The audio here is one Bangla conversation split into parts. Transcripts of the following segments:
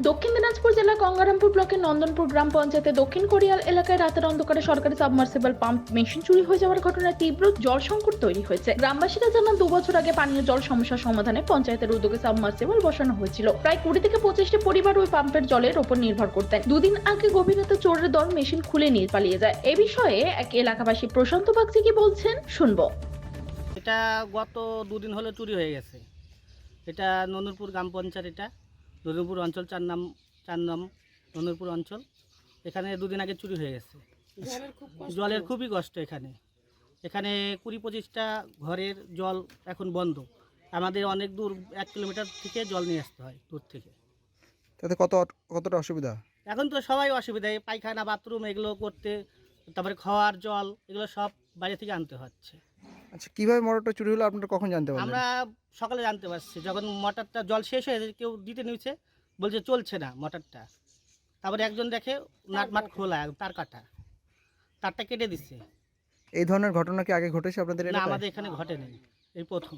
দক্ষিণ দিনাজপুর জেলা গঙ্গারামপুর ব্লকের নন্দনপুর গ্রাম পঞ্চায়েতের দক্ষিণ কোরিয়াল এলাকায় রাতের অন্ধকারে সরকারি সাবমার্সিবল পাম্প মেশিন চুরি হয়ে যাওয়ার ঘটনায় তীব্র জল সংকট তৈরি হয়েছে। গ্রামবাসীরা জানান, দু বছর আগে পানীয় জল সমস্যা সমাধানে পঞ্চায়েতের উদ্যোগে সাবমার্সিবল বসানো হয়েছিল। প্রায় কুড়ি থেকে পঁচিশটি পরিবার ওই পাম্পের জলের ওপর নির্ভর করতেন। দুদিন আগে গভীর রাতে চোরের দল মেশিন খুলে নিয়ে পালিয়ে যায়। এ বিষয়ে এক এলাকাবাসী প্রশান্ত বাগচি কি বলছেন, শুনব। এটা গত দুদিন হলো চুরি হয়ে গেছে। এটা নন্দনপুর গ্রাম পঞ্চায়েত এটা। নন্দনপুর অঞ্চল চার নাম চার নাম নন্দনপুর অঞ্চল। এখানে দুদিন আগে চুরি হয়ে গেছে। জলের খুবই কষ্ট এখানে। এখানে কুড়ি পঁচিশটা ঘরের জল এখন বন্ধ। আমাদের অনেক দূর এক কিলোমিটার থেকে জল নিয়ে আসতে হয় দূর থেকে। তাতে কত কতটা অসুবিধা? এখন তো সবাই অসুবিধায় পায়খানা বাথরুম এগুলো করতে তারপরে খাওয়ার জল এগুলো সব বাইরে থেকে আনতে হচ্ছে। আচ্ছা কীভাবে মোটরটা চুরি হলো আপনারা কখন জানতে পারলেন? আমরা সকালে জানতে পারছি যখন মোটরটা জল শেষ হয়ে কেউ দিতে নিয়েছে বলছে চলছে না মোটরটা। তারপরে একজন দেখে নাট মাট খোলা তার কাটা তারটা কেটে দিচ্ছে এই ধরনের ঘটনা কি আগে ঘটেছে আপনাদের না এলাকায়? আমাদের এখানে ঘটেনি এই প্রথম।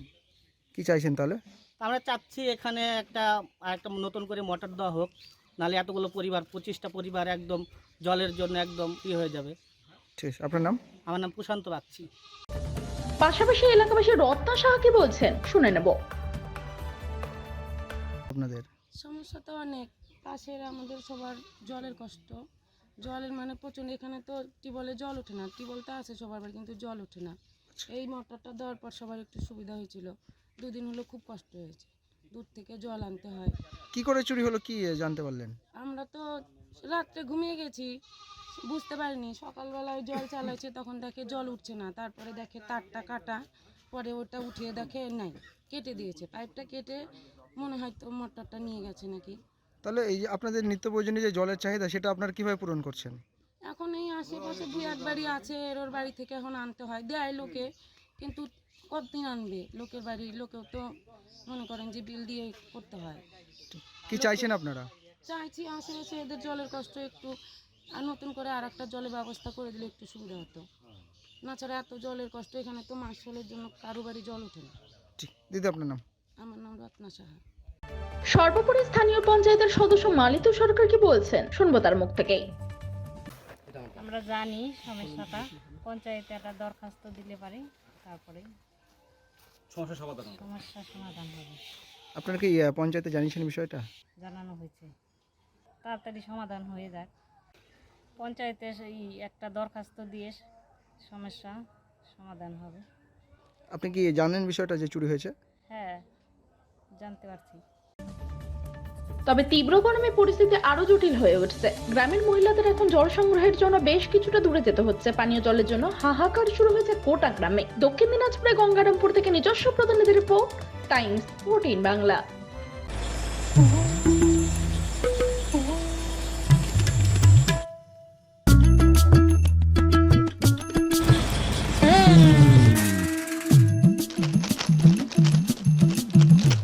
কি চাইছেন তাহলে? আমরা চাচ্ছি এখানে একটা একটা নতুন করে মোটর দেওয়া হোক নাহলে এতগুলো পরিবার পঁচিশটা পরিবার একদম জলের জন্য একদম ইয়ে হয়ে যাবে। ঠিক আছে আপনার নাম? আমার নাম প্রশান্ত বাগচি। পাশাপাশি এলাকাবাসী রত্না সাহা কি বলছেন শুনে নেব। আপনাদের? সমস্যা তো অনেক। পাশের আমাদের সবার জলের কষ্ট। জলের মানে প্রচণ্ড এখানে তো টিবলে জল ওঠে না। টিবল তো আছে সবার বাড়ি কিন্তু জল ওঠে না। এই মোটরটা দেওয়ার পর সবার একটু সুবিধা হয়েছিল। দুদিন হলো খুব কষ্ট হয়েছে। দূর থেকে জল আনতে হয়। কি করে চুরি হলো কি জানতে পারলেন? আমরা তো রাত্রে ঘুমিয়ে গেছি। বুঝতে পারিনি। সকালবেলায় জল চালাইছে তখন দেখে জল উঠছে না। তারপরে দেখে তারটা কাটা পরে ওটা উঠিয়ে দেখে নাই কেটে দিয়েছে। পাইপটা কেটে মনে হয় তো মোটরটা নিয়ে গেছে নাকি। তাহলে এই যে আপনাদের নিত্য প্রয়োজনীয় যে জলের চাহিদা সেটা আপনারা কীভাবে পূরণ করছেন? এখন এই আশেপাশে দুই এক বাড়ি আছে এর ওর বাড়ি থেকে এখন আনতে হয় দেয় লোকে কিন্তু কতদিন আনবে? লোকের বাড়ি লোকেও তো মনে করেন যে বিল দিয়ে করতে হয়। কি চাইছেন আপনারা? চাইছি আশেপাশে এদের জলের কষ্ট একটু আর নতুন করে আর একটা জলের ব্যবস্থা করে দিলে একটু সুবিধা হতো। নাছাড়া এত জলের কষ্ট এখানে তো মাস জলের জন্য কারও বাড়ি জল ওঠে না। ঠিক। দিদি আপনার নাম? আমার নাম রত্না সাহা। সর্বোপরি স্থানীয় পঞ্চায়েতের সদস্য মালিত সরকার কি বলছেন? শুনব তার মুখ থেকেই। আমরা জানি সমস্যাটা। পঞ্চায়েতে একটা দরখাস্ত দিলে পারে তারপরে সমস্যা সমাধান হবে। আপনারা কি আহ, পঞ্চায়েতে জানিয়েছেন বিষয়টা? জানানো হয়েছে। তাড়াতাড়ি সমাধান হয়ে যাক। পঞ্চায়েতে এই একটা দরখাস্ত দিয়ে সমস্যা সমাধান হবে। আপনি কি জানেন বিষয়টা যে চুরি হয়েছে? হ্যাঁ জানতে পারছি। তবে তীব্র গরমে পরিস্থিতি আরও জটিল হয়ে উঠছে। গ্রামের মহিলাদের এখন জল সংগ্রহের জন্য বেশ কিছুটা দূরে যেতে হচ্ছে। পানীয় জলের জন্য হাহাকার শুরু হয়েছে কোটা গ্রামে। দক্ষিণ দিনাজপুরে গঙ্গারামপুর থেকে নিজস্ব প্রতিনিধি রিপোর্ট টাইমস ফোরটিন বাংলা।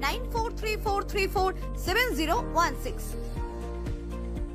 9434347016.